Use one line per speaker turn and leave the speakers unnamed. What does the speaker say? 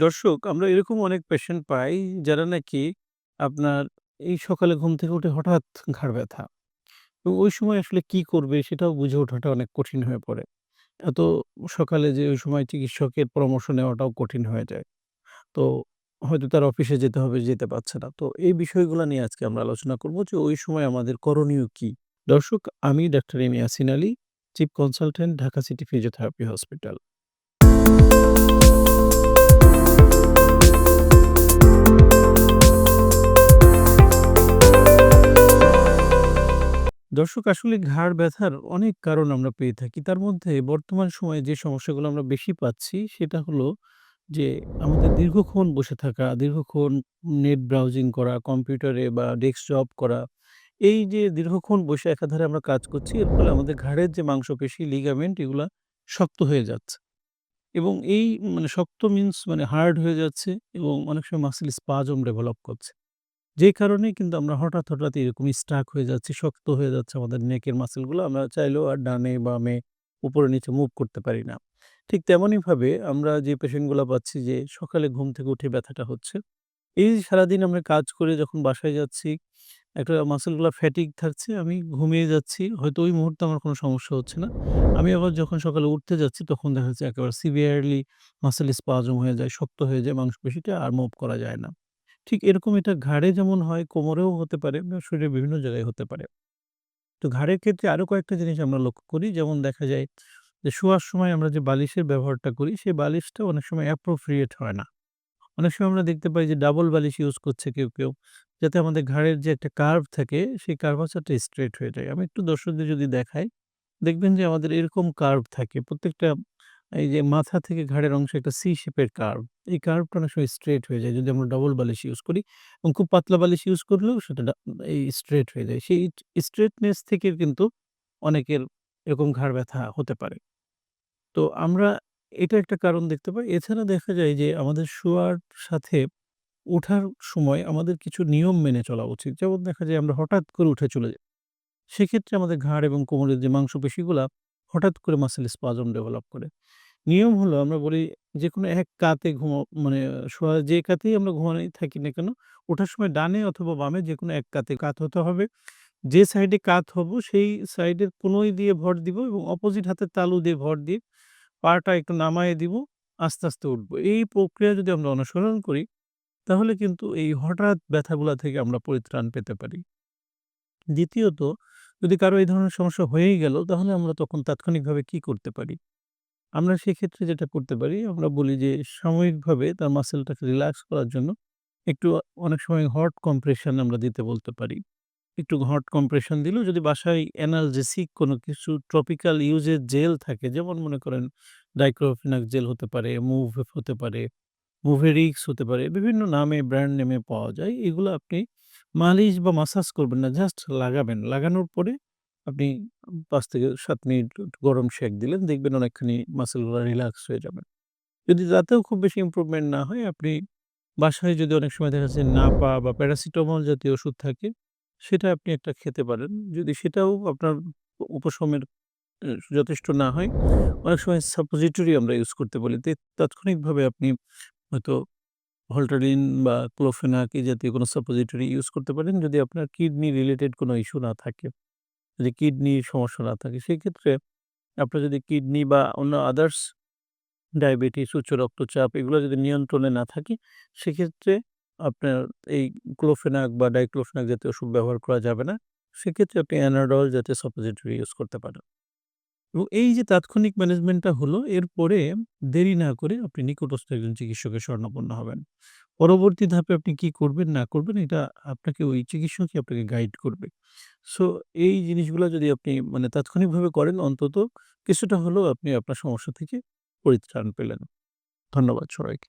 দর্শক আমরা এরকম অনেক পেশেন্ট পাই যারা নাকি আপনার এই সকালে ঘুম থেকে উঠে হঠাৎ ঘাড় ব্যথা। এবং ওই সময় আসলে কি করবে সেটাও বুঝে ওঠাটা অনেক কঠিন হয়ে পড়ে। এত সকালে যে ওই সময় চিকিৎসকের পরামর্শ নেওয়াটাও কঠিন হয়ে যায়। তো হয়তো তার অফিসে যেতে হবে, যেতে পারছে না। তো এই বিষয়গুলা নিয়ে আজকে আমরা আলোচনা করব যে ওই সময় আমাদের করণীয় কি? দর্শক আমি doctor M Yasin Ali, chief consultant Dhaka city physiotherapy hospital. দর্শক আসলে ঘাড় ব্যথার অনেক কারণ আমরা পেয়ে থাকি। তার মধ্যে বর্তমান সময়ে যে সমস্যাগুলো আমরা বেশি পাচ্ছি সেটা হলো যে আমাদের দীর্ঘক্ষণ বসে থাকা, দীর্ঘক্ষণ নেট ব্রাউজিং করা, কম্পিউটারে বা ডেস্ক জব করা। এই যে দীর্ঘক্ষণ বসে একাধারে আমরা কাজ করছি এর ফলে আমাদের ঘাড়ের যে মাংসপেশি, লিগামেন্ট এগুলা শক্ত হয়ে যাচ্ছে। এবং এই মানে শক্ত মিনস মানে হার্ড হয়ে যাচ্ছে এবং অনেক সময় মাসল স্পাজম ডেভেলপ করছে। যে কারণে কিন্তু আমরা হঠাৎ, হঠাৎ এরকম স্টাক হয়ে যাচ্ছি, শক্ত হয়ে যাচ্ছে আমাদের নেকের মাসেলগুলো আমরা চাইলেও আর ডানে, বামে, উপরে নিচে মুভ করতে পারি না। ঠিক তেমনইভাবে আমরা যে পেশেন্টগুলো পাচ্ছি যে সকালে ঘুম থেকে উঠে ব্যথাটা হচ্ছে। এই সারাদিন আমরা কাজ করে যখন বাসায় যাচ্ছি, একটা মাসলগুলা ফ্যাটিক থাকছে, আমি ঘুমিয়ে যাচ্ছি। হয়তো ওই মুহূর্তে আমার কোনো সমস্যা হচ্ছে না। আমি আবার যখন সকালে উঠতে যাচ্ছি তখন দেখা যাচ্ছে একেবারে সিভিয়ারলি মাসল স্পাজম হয়ে যায়, শক্ত হয়ে যায় মাংসপেশিটা আর মুভ করা যায় না। ঠিক এরকম এটা ঘাড়ে যেমন হয়, কোমরেও হতে পারে বা শরীরের বিভিন্ন জায়গায় হতে পারে। তো ঘাড়ের ক্ষেত্রে আরও কয়েকটা জিনিস আমরা লক্ষ্য করি। যেমন দেখা যায় যে শোয়ার সময় আমরা যে বালিশের ব্যবহারটা করি, সেই বালিশটা অনেক সময় অ্যাপ্রোপ্রিয়েট হয় না। অনেক সময় আমরা দেখতে পাই যে ডাবল বালিশ ইউজ করছে কেউ, কেউ। যাতে আমাদের ঘাড়ের যে একটা কার্ভ থাকে, সেই কার্ভাচারটা স্ট্রেইট হয়ে যায়। আমি একটু দর্শকদের যদি দেখাই, দেখবেন যে আমাদের এরকম কার্ভ থাকে। প্রত্যেকটা এই যে মাথা থেকে ঘাড়ের অংশে একটা সি শেপের কার্ভ। এই কার্ভটা অনেক সময় স্ট্রেট হয়ে যায় যদি আমরা ডবল বালিশ ইউজ করি এবং খুব পাতলা বালিশ ইউজ করলেও সেটা এই স্ট্রেট হয়ে যায়। সেই স্ট্রেটনেস থেকে কিন্তু অনেকের এরকম ঘাড় ব্যথা হতে পারে। তো আমরা এটা একটা কারণ দেখতে পাই। এছাড়া দেখা যায় যে আমাদের শোয়ার সাথে ওঠার সময় আমাদের কিছু নিয়ম মেনে চলা উচিত। যেমন দেখা যায় আমরা হঠাৎ করে উঠে চলে যাই। সেক্ষেত্রে আমাদের ঘাড় এবং কোমরের যে মাংসপেশিগুলা হঠাৎ করে মাসল স্পাজম ডেভেলপ করে। নিয়ম হলো আমরা বলি যে কোনো এক কাতে ঘুমা মানে শোয়া যে কাতেই আমরা ঘুমানোই থাকি না কেন, ওঠার সময় ডানে অথবা বামে যে কোনো এক কাতে কাত হতে হবে। যে সাইডে কাত হব সেই সাইডের কোনোই দিয়ে ভর দিব এবং অপোজিট হাতের তালু দিয়ে ভর দিয়ে পাটা একটু নামায়ে দিব, আস্তে, আস্তে উঠবো। এই প্রক্রিয়া যদি আমরা অনুসরণ করি, তাহলে কিন্তু এই হঠাৎ ব্যথাগুলা থেকে আমরা পরিত্রাণ পেতে পারি। দ্বিতীয়ত যদি কারও এই ধরনের সমস্যা হয়েই গেল, তাহলে আমরা তখন তাৎক্ষণিকভাবে কি করতে পারি? আমরা সেক্ষেত্রে যেটা করতে পারি, আমরা বলি যে সাময়িকভাবে তার মাসেলটাকে রিল্যাক্স করার জন্য একটু অনেক সময় হট কম্প্রেশন আমরা দিতে বলতে পারি। একটু হট কম্প্রেশন দিলেও যদি বাসায় অ্যানালজেসিক কোনো কিছু ট্রপিক্যাল ইউজের জেল থাকে, যেমন মনে করেন ডাইক্রোফিনাক জেল হতে পারে, মুভ হতে পারে, মুভেরিক্স হতে পারে, বিভিন্ন নামে ব্র্যান্ড নেমে পাওয়া যায়। এগুলো আপনি মালিশ বা মাসাজ করবেন না, জাস্ট লাগাবেন। লাগানোর পরে আপনি পাঁচ থেকে সাত মিনিট গরম সেঁক দিলেন, দেখবেন অনেকখানি মাসলগুলা রিল্যাক্স হয়ে যাবে। যদি তাতেও খুব বেশি ইমপ্রুভমেন্ট না হয়, আপনি বাসায় যদি অনেক সময় দেখা যাচ্ছে নাপা বা প্যারাসিটামল জাতীয় ওষুধ থাকে, সেটা আপনি একটা খেতে পারেন। যদি সেটাও আপনার উপশমের যথেষ্ট না হয়, অনেক সময় সাপোজিটরি আমরা ইউজ করতে বলি। তাৎক্ষণিকভাবে আপনি হয়তো ভলটারিন বা ক্লোফেনাক এই জাতীয় কোনো সাপোজিটরি ইউজ করতে পারেন যদি আপনার কিডনি রিলেটেড কোনো ইস্যু না থাকে। যদি কিডনির সমস্যা না থাকে, সেক্ষেত্রে আপনার যদি কিডনি বা অন্য আদার্স ডায়াবেটিস, উচ্চ রক্তচাপ এগুলো যদি নিয়ন্ত্রণে না থাকে, সেক্ষেত্রে আপনার এই ক্লোফেনাক বা ডাইক্লোফেনাক জাতীয় ওষুধ ব্যবহার করা যাবে না। সেক্ষেত্রে আপনি অ্যানাডল জাতীয় সাপোজিটরি ইউজ করতে পারেন। এবং এই যে তাৎক্ষণিক ম্যানেজমেন্টটা হলো, এরপরে দেরি না করে আপনি নিকটস্থ একজন চিকিৎসকের শরণাপন্ন হবেন। পরবর্তী ধাপে আপনি কি করবেন না করবেন এটা আপনাকে ওই চিকিৎসকই আপনাকে গাইড করবে। সো এই জিনিসগুলো যদি আপনি মানে তাৎক্ষণিকভাবে করেন অন্তত কিছুটা হলেও আপনি আপনার সমস্যা থেকে পরিত্রাণ পেলেন। ধন্যবাদ সবাইকে।